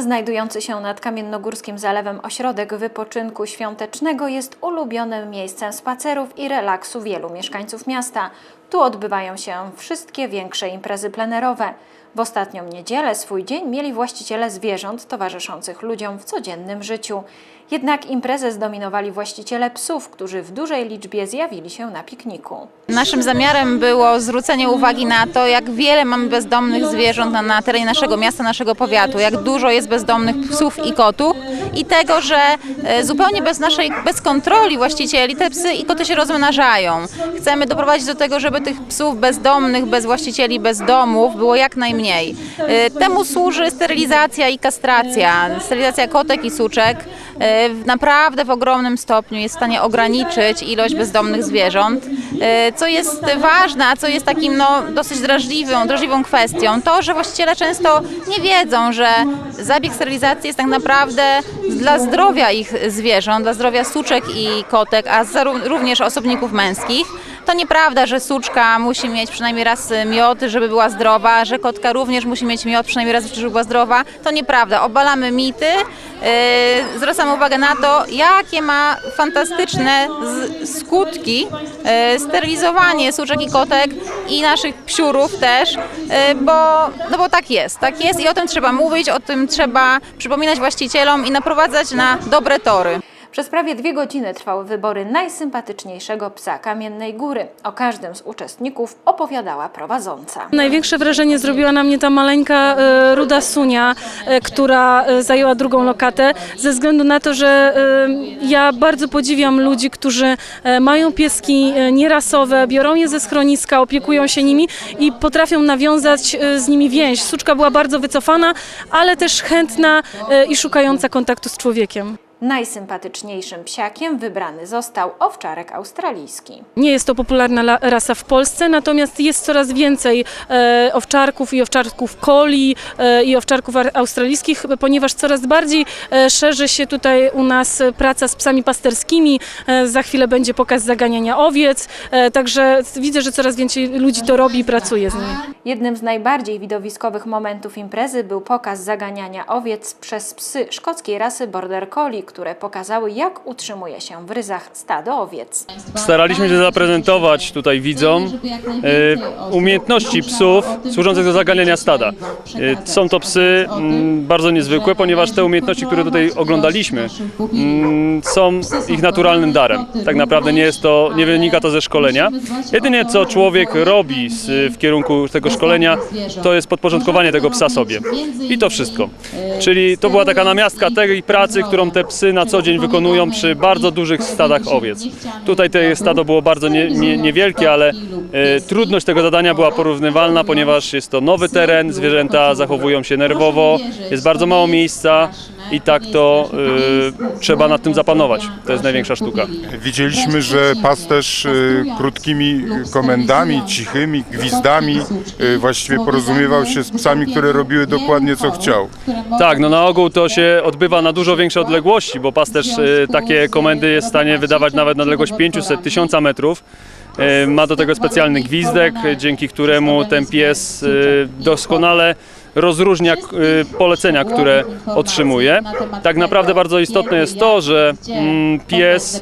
Znajdujący się nad Kamiennogórskim Zalewem ośrodek wypoczynku świątecznego jest ulubionym miejscem spacerów i relaksu wielu mieszkańców miasta. Tu odbywają się wszystkie większe imprezy plenerowe. W ostatnią niedzielę swój dzień mieli właściciele zwierząt towarzyszących ludziom w codziennym życiu. Jednak imprezę zdominowali właściciele psów, którzy w dużej liczbie zjawili się na pikniku. Naszym zamiarem było zwrócenie uwagi na to, jak wiele mamy bezdomnych zwierząt na, na terenie naszego miasta, naszego powiatu, jak dużo jest bezdomnych psów i kotów i tego, że e, zupełnie bez naszej, bez kontroli właścicieli te psy i koty się rozmnażają. Chcemy doprowadzić do tego, żeby tych psów bezdomnych, bez właścicieli, bez domów było jak najmniej. E, Temu służy sterylizacja i kastracja. Sterylizacja kotek i suczek e, naprawdę w ogromnym stopniu jest w stanie ograniczyć ilość bezdomnych zwierząt. E, Co jest ważne, a co jest takim no, dosyć drażliwą, drażliwą kwestią, to, że właściciele często nie wiedzą, że zabieg sterylizacji jest tak naprawdę dla zdrowia ich zwierząt, dla zdrowia suczek i kotek, a również osobników męskich. To nieprawda, że suczka musi mieć przynajmniej raz miod, żeby była zdrowa, że kotka również musi mieć miod przynajmniej raz, żeby była zdrowa. To nieprawda. Obalamy mity, yy, zwracamy uwagę na to, jakie ma fantastyczne skutki yy, sterylizowanie suczek i kotek i naszych psiurów też, yy, bo, no bo tak jest, tak jest i o tym trzeba mówić, o tym trzeba przypominać właścicielom i naprowadzać na dobre tory. Przez prawie dwie godziny trwały wybory najsympatyczniejszego psa Kamiennej Góry. O każdym z uczestników opowiadała prowadząca. Największe wrażenie zrobiła na mnie ta maleńka e, ruda sunia, e, która e, zajęła drugą lokatę, ze względu na to, że ja bardzo podziwiam ludzi, którzy mają pieski nierasowe, biorą je ze schroniska, opiekują się nimi i potrafią nawiązać z nimi więź. Suczka była bardzo wycofana, ale też chętna i szukająca kontaktu z człowiekiem. Najsympatyczniejszym psiakiem wybrany został owczarek australijski. Nie jest to popularna la- rasa w Polsce, natomiast jest coraz więcej e, owczarków i owczarków coli e, i owczarków ar- australijskich, ponieważ coraz bardziej e, szerzy się tutaj u nas praca z psami pasterskimi. Za chwilę będzie pokaz zaganiania owiec, także widzę, że coraz więcej ludzi to robi i pracuje z nimi. Jednym z najbardziej widowiskowych momentów imprezy był pokaz zaganiania owiec przez psy szkockiej rasy Border Collie, które pokazały jak utrzymuje się w ryzach stado owiec. Staraliśmy się zaprezentować tutaj widzom e, umiejętności psów służących do zaganiania stada. E, Są to psy mm, bardzo niezwykłe, ponieważ te umiejętności, które tutaj oglądaliśmy, mm, są ich naturalnym darem. Tak naprawdę nie jest to, nie wynika to ze szkolenia. Jedynie co człowiek robi z, w kierunku tego szkolenia, to jest podporządkowanie tego psa sobie. I to wszystko. Czyli to była taka namiastka tej pracy, którą te psy na co dzień wykonują przy bardzo dużych stadach owiec. Tutaj to stado było bardzo nie, nie, niewielkie, ale e, trudność tego zadania była porównywalna, ponieważ jest to nowy teren, zwierzęta zachowują się nerwowo, jest bardzo mało miejsca i tak to e, trzeba nad tym zapanować. To jest największa sztuka. Widzieliśmy, że pasterz y, krótkimi komendami, cichymi gwizdami y, właściwie porozumiewał się z psami, które robiły dokładnie co chciał. Tak, no na ogół to się odbywa na dużo większe odległości, bo pasterz e, takie komendy jest w stanie wydawać nawet na odległość 500-1000 metrów. E, Ma do tego specjalny gwizdek, dzięki któremu ten pies e, doskonale rozróżnia e, polecenia, które otrzymuje. Tak naprawdę bardzo istotne jest to, że mm, pies e,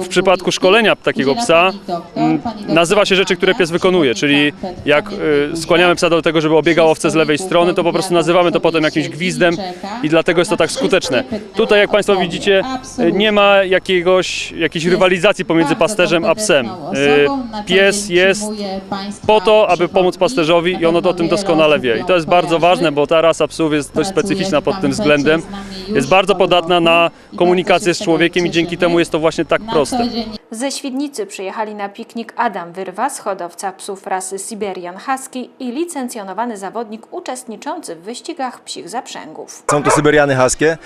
w przypadku szkolenia takiego psa mm, nazywa się rzeczy, które pies wykonuje, czyli jak e, skłaniamy psa do tego, żeby obiegał owce z lewej strony, to po prostu nazywamy to potem jakimś gwizdem i dlatego jest to tak skuteczne. Tutaj, jak Państwo widzicie, nie ma jakiegoś, jakiejś rywalizacji pomiędzy pasterzem a psem. Pies jest po to, aby pomóc pasterzowi i on o tym doskonale wie. I to jest bardzo ważne, bo ta rasa psów jest dość specyficzna pod tym względem. Jest bardzo podatna na komunikację z człowiekiem i dzięki temu jest to właśnie tak proste. Ze Świdnicy przyjechali na piknik Adam Wyrwas, hodowca psów rasy Siberian Husky i licencjonowany zawodnik uczestniczący w wyścigach psich zaprzęgów. Są to Syberiany Huskie,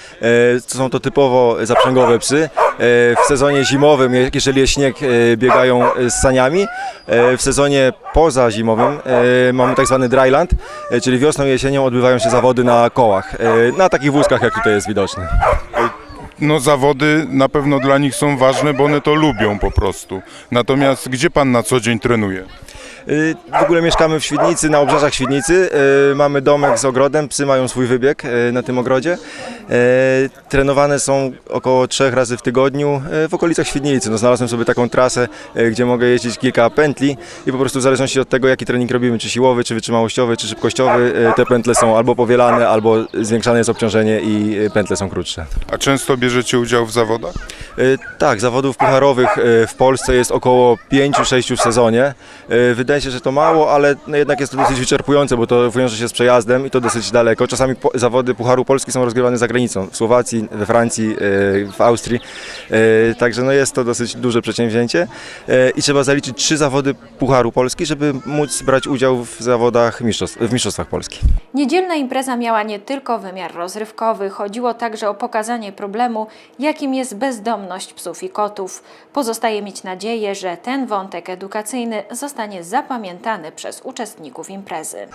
e, są to typowo zaprzęgowe psy. E, W sezonie zimowym, jak- jeżeli jest śnieg, e, biegają z saniami. W sezonie pozazimowym mamy tak zwany dryland, czyli wiosną i jesienią odbywają się zawody na kołach, na takich wózkach jak tutaj jest widoczny. No zawody na pewno dla nich są ważne, bo one to lubią po prostu. Natomiast gdzie pan na co dzień trenuje? Y, W ogóle mieszkamy w Świdnicy, na obrzeżach Świdnicy. Y, Mamy domek z ogrodem, psy mają swój wybieg y, na tym ogrodzie. Trenowane są około trzech razy w tygodniu w okolicach Świdnicy. No, znalazłem sobie taką trasę, gdzie mogę jeździć kilka pętli i po prostu w zależności od tego, jaki trening robimy, czy siłowy, czy wytrzymałościowy, czy szybkościowy, te pętle są albo powielane, albo zwiększane jest obciążenie i pętle są krótsze. A często bierzecie udział w zawodach? Tak, zawodów pucharowych w Polsce jest około 5-6 w sezonie. Y, Wydaje się, że to mało, ale no jednak jest to dosyć wyczerpujące, bo to wiąże się z przejazdem i to dosyć daleko. Czasami po- zawody Pucharu Polski są rozgrywane za granicą, w Słowacji, we Francji, y, w Austrii. Y, Także no jest to dosyć duże przedsięwzięcie Y, i trzeba zaliczyć trzy zawody Pucharu Polski, żeby móc brać udział w zawodach mistrzostw, w Mistrzostwach Polski. Niedzielna impreza miała nie tylko wymiar rozrywkowy, chodziło także o pokazanie problemu, jakim jest bezdomność psów i kotów. Pozostaje mieć nadzieję, że ten wątek edukacyjny zostanie zapamiętany przez uczestników imprezy.